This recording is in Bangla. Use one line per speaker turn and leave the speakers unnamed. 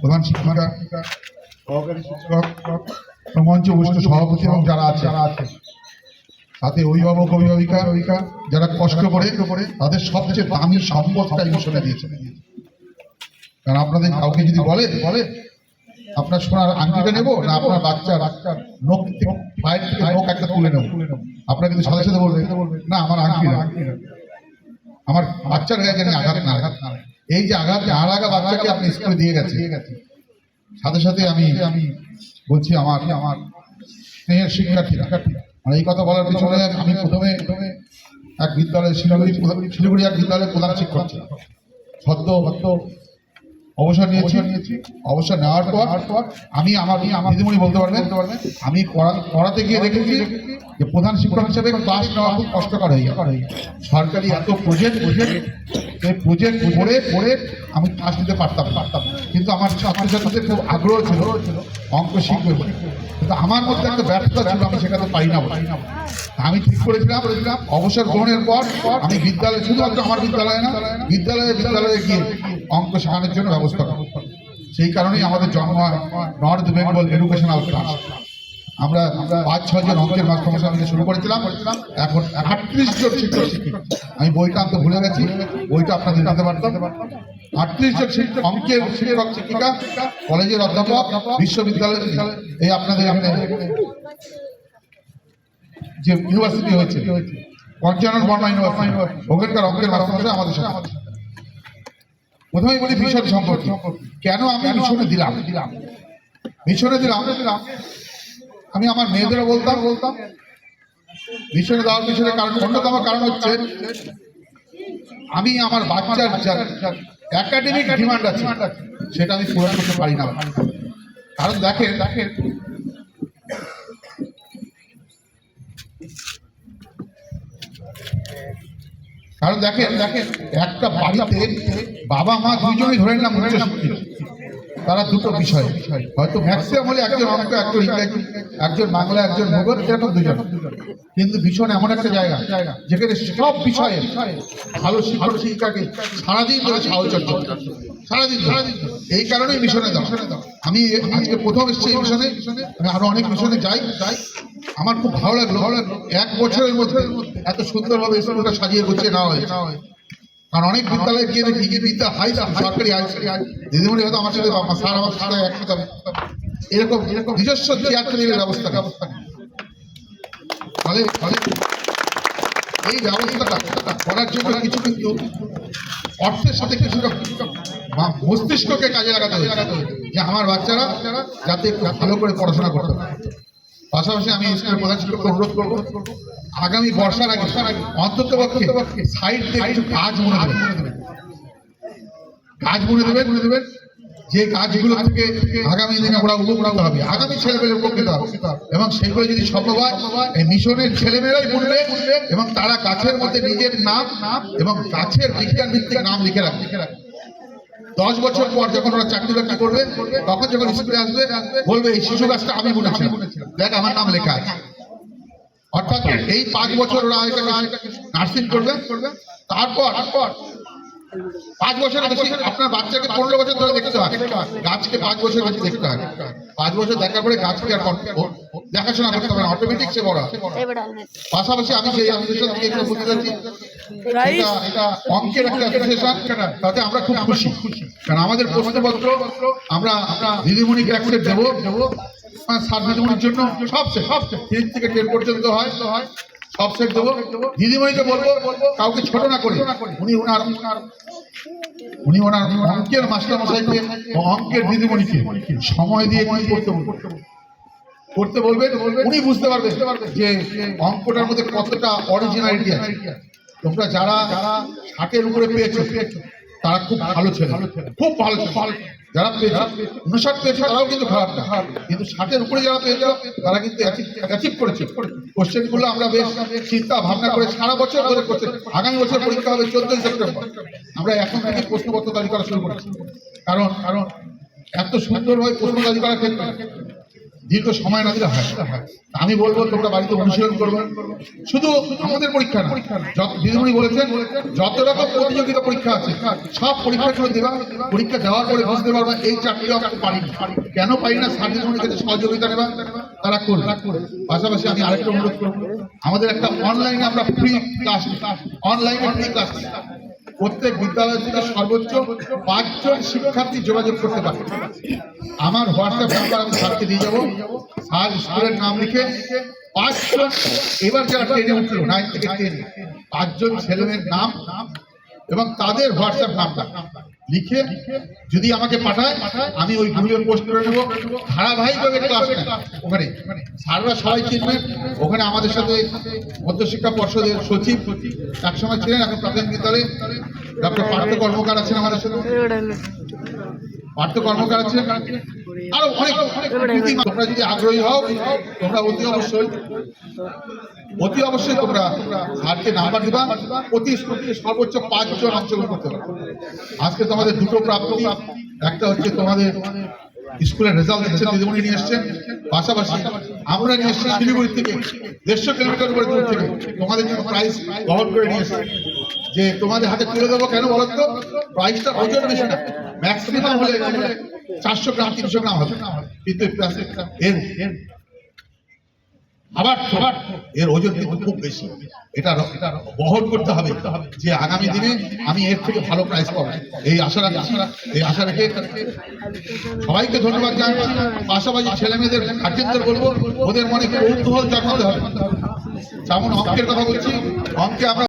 প্রধান সহকারী শিক্ষক সভাপতি এবং যারা আছে। যারা আছে সাথে অভিভাবক, অভিভাবিকা অভিভাবিকা যারা কষ্ট করে, তাদের সবচেয়ে দামি সম্পদটা এই দিয়েছে। কারণ আপনাদের কাউকে যদি বলে বলে আপনার সোনার আংটিটা নেব না আপনার বাচ্চা বাচ্চার নখ থেকে থেকে একটা তুলে নেব? আপনারা কিন্তু সাথে সাথে বলবে, না, আমার আংটি আমার বাচ্চার গায়ে যেন আঘাত না আঘাত না এই যে আঘাত আর আগা বাচ্চাকে আপনি স্কুলে দিয়ে গেছে। সাথে সাথে আমি আমি বলছি, আমার আমার স্নেহের শিক্ষার্থী মানে এই কথা বলার পিছনে আমি প্রথমে প্রথমে এক বিদ্যালয়ে শিলিগুড়ি শিলিগুড়ি এক বিদ্যালয়ের প্রধান শিক্ষক ছিলাম। সদ্য সদ্য অবসর নিয়েছি। নিয়েছি। অবসর নেওয়ার পর আমি আমার আমার দিদিমণি বলতে পারবেন আমি পড়া- পড়াতে গিয়ে দেখেছি যে প্রধান শিক্ষক হিসেবে ক্লাস নেওয়া খুব কষ্টকর হয়ে যায় সরকারি এত প্রজেক্ট প্রজেক্ট এই প্রজেক্ট করে করে আমি ক্লাস নিতে পারতাম পারতাম কিন্তু আমার ছাত্রছাত্রীদের খুব আগ্রহ ছিল অঙ্ক শিখবে। কিন্তু আমার মধ্যে একটা ব্যর্থতা ছিল আমি সেখানে পারি না পাই না আমি ঠিক করেছিলাম অবসর গ্রহণের পর পর আমি বিদ্যালয়ে শুধুমাত্র আমার বিদ্যালয়ে না বিদ্যালয়ে বিদ্যালয়ে গিয়ে অঙ্ক শেখানোর জন্য ব্যবস্থা করা। সেই কারণেই আমাদের জন্ম হয় নর্থ বেঙ্গল এডুকেশনাল ট্রাস্ট আমরা পাঁচ ছজন অঙ্কের মাস্টারমশাই থেকে শুরু করেছিলাম। এখন আটত্রিশ জন শিক্ষক, শিক্ষিকা। আমি বইটা আনতে ভুলে গেছি। বইটা আপনাদের দিতে পারতাম। আটত্রিশ জন শিক্ষক, অঙ্কের শিক্ষক, শিক্ষিকা, কলেজের অধ্যাপক, বিশ্ববিদ্যালয়ের এই আপনাদের যে ইউনিভার্সিটি হয়েছে, পঞ্চানন বর্মা ইউনিভার্সিটি ওখানকার অঙ্কের মাস্টারমশাই আমাদের সাথে। প্রথমেই বলি মিশন সম্পর্কে কেন আমি মিশনে দিলাম দিলাম? মিশনে দিলাম? দিলাম। আমি আমার মেয়েদেরও বলতাম বলতাম। মিশনে দেওয়ার পিছনে কারণ অন্যতম কারণ হচ্ছে আমি আমার বাচ্চার একাডেমিক ডিমান্ড আছে সেটা আমি পূরণ করতে পারি না। কারণ দেখেন দেখেন কারণ দেখেন দেখেন, একটা বাড়িতে বাবা, মা দুজনেই ধরে উচ্চ তারা দুটো বিষয়। হয়তো ম্যাক্সিমাম হলে একজন অঙ্ক, একজন একজন বাংলা, একজন ভূগোল, এরকম দুজন কিন্তু ভীষণ এমন একটা জায়গা, যেখানে সব বিষয়ে ভালো শিক্ষক শিক্ষাকে সারাদিন ধরে সাহচর্য। সারাদিন সারাদিন এই কারণেই মিশনে দাও আমি আজকে প্রথম এসেছি এই মিশনে। আমি আরও অনেক মিশনে যাই যাই। আমার খুব ভালো লাগল। এক বছরের মধ্যে এত সুন্দরভাবে স্কুলটা সাজিয়ে গুছিয়ে নেওয়া হয়েছে। কারণ অনেক বিদ্যালয়ে গিয়ে দেখি যে বিদ্যা হাই সরকারি হাই দিদিমণি হয়তো আমার সাথে স্যার আমার সাথে একসাথে। এরকম এরকম নিজস্ব চেয়ার টেবিলের ব্যবস্থা ব্যবস্থা। ফলে ফলে এই ব্যবস্থাটা করার জন্য কিছু কিন্তু অর্থের সাথে কিছুটা মস্তিষ্ককে কাজে লাগাতে হবে যে আমার বাচ্চারা যাতে ভালো করে পড়াশোনা করতে পারে। পাশাপাশি আমি স্কুলের প্রধান শিক্ষককে অনুরোধ করব, আগামী বর্ষার আগে অন্তত পক্ষে সাইড দিয়ে কিছু কাজ মনে দেবেন। কাজ মনে দেবেন মনে দেবেন, যে কাজগুলো থেকে আগামী দিনে ওরা উপকৃত হবে, আগামী ছেলেমেয়েরা উপকৃত হবে। এবং সেগুলো যদি সম্ভব হয়, এই মিশনের ছেলেমেয়েরাই বলবে এবং তারা গাছের মধ্যে নিজের নাম এবং গাছের বিজ্ঞান ভিত্তিক নাম লিখে রাখবে। দশ বছর পর যখন ওরা চাকরি বাকরি করবে তখন যখন স্কুলে আসবে বলবে এই শিশু গাছটা আমি বলেছিলাম দেখ আমার নাম লেখা আছে। অর্থাৎ এই পাঁচ বছর ওরা নার্সিং করবে। তারপর পাঁচ বছর বেশি আপনার বাচ্চাকে পনেরো বছর ধরে দেখতে হয়। গাছকে পাঁচ বছর বেশি দেখতে হয়। পাঁচ বছর দেখার পরে গাছকে আর দেখাশোনা করতে হবে অটোমেটিক সে বড় পাশাপাশি আমি সেই থেকে এগুলো বুঝতে পারছি। এটা অঙ্কের একটা তাতে আমরা খুব খুশি। কারণ আমাদের প্রশ্নপত্র আমরা আমরা দিদিমণিকে একটা দেবো। দেবো সাত দিদিমণির জন্য সব সেট সব তিন থেকে টেন পর্যন্ত হয়। তো হয় সব সেট দেবো। দিদিমণিকে বলব কাউকে ছোট না করে। উনি ওনার ওনার উনি ওনার অঙ্কের মাস্টার মশাইকে অঙ্কের দিদিমণিকে। সময় দিয়ে কি করতে বলব? করতে বলবেন উনি বুঝতে পারবেন যে অঙ্কটার মধ্যে কতটা অরিজিনালিটি আছে। তোমরা যারা যারা ষাটের উপরে পেয়েছ, তারা খুব ভালো ছেলে। খুব ভালো যারা পেয়েছ, উনষাট পেয়েছ, তারাও কিন্তু খারাপ না। কিন্তু ষাটের উপরে যারা পেয়েছ, তারা কিন্তু অ্যাচিভ করেছে। কোশ্চেনগুলো আমরা বেশ চিন্তা ভাবনা করে সারা বছর ধরে করছে। আগামী বছর পরীক্ষা হবে চোদ্দই সেপ্টেম্বর। আমরা এখন থেকে প্রশ্নপত্র তৈরি করা শুরু করেছি। কারণ কারণ এত সুন্দরভাবে প্রশ্ন তৈরি করার ক্ষেত্রে দীর্ঘ সময় না দিলে হয় আমি বলব, তোমরা বাড়িতে অনুশীলন করবে। শুধু আমাদের পরীক্ষা না। দিদিমণি বলেছেন, যত রকম প্রতিযোগিতা পরীক্ষা আছে, সব পরীক্ষাগুলো দেবা? পরীক্ষা দেওয়ার পরে বুঝতে পারবা, এই চাকরি আমরা পারি। কেন পারি না? স্যার দিদিমণির কাছে সহযোগিতা নেবা। তারা করবে। পাশাপাশি আমি আরেকটা অনুরোধ করব। আমাদের একটা অনলাইনে আমরা ফ্রি ক্লাস অনলাইনে ফ্রি ক্লাস প্রত্যেক বিদ্যালয় থেকে সর্বোচ্চ পাঁচজন শিক্ষার্থী যোগাযোগ করতে পারে। আমার হোয়াটসঅ্যাপ নাম্বার আমি স্যারকে দিয়ে যাব। স্যার স্কুলের নাম লিখে পাঁচজন, এবার যারা ট্রেনে উঠল নাইন থেকে টেন, পাঁচজন ছেলেমেয়ের নাম এবং তাদের হোয়াটসঅ্যাপ নাম্বার লিখে যদি আমাকে পাঠায়, আমি ওই গুগলে পোস্ট করে নেব। ধারাবাহিকভাবে ক্লাস নেয় ওখানে স্যাররা সবাই চিনবেন ওখানে আমাদের সাথে মধ্যশিক্ষা পর্ষদের সচিব এক সময় ছিলেন, এখন প্রাথমিক বিদ্যালয়ে। ডক্টর পার্থ কর্মকার আছেন আমাদের সাথে। পার্থ কর্মকার আছেন। আরও অনেক তোমরা যদি আগ্রহী হও, তোমরা অতি অবশ্যই অতি অবশ্যই তোমরা স্যারকে নাম্বার দিবা। স্কুলে সর্বোচ্চ পাঁচজন অংশগ্রহণ করতে পারবে আজকে তোমাদের দুটো প্রাপ্তি। একটা হচ্ছে তোমাদের স্কুলের রেজাল্ট দিচ্ছেন দিদিমণি নিয়ে এসছেন। পাশাপাশি আমরা নিয়ে এসছি শিলিগুড়ি থেকে দেড়শো কিলোমিটার উপরে দূর থেকে তোমাদের জন্য প্রাইজ বহন করে নিয়ে এসছি। যে তোমাদের হাতে তুলে দেবো কেন বলো তো প্রাইসটা ওজন বেশি না। ম্যাক্সিমাম হলে চারশো গ্রাম, তিনশো গ্রাম হবে এর আবার আবার এর ওজন কিন্তু খুব বেশি। এটা বহন করতে হবে। যে আগামী দিনে আমি এর থেকে ভালো প্রাইস পাবো। এই আশা রাখি, এই আশা রেখে সবাইকে ধন্যবাদ জানাচ্ছি। পাশাপাশি ছেলে মেয়েদের গার্জেনদের বলব, ওদের মনে কৌতূহল জন্মাতে হবে? যেমন অঙ্কের কথা বলছি, অঙ্কে আমরা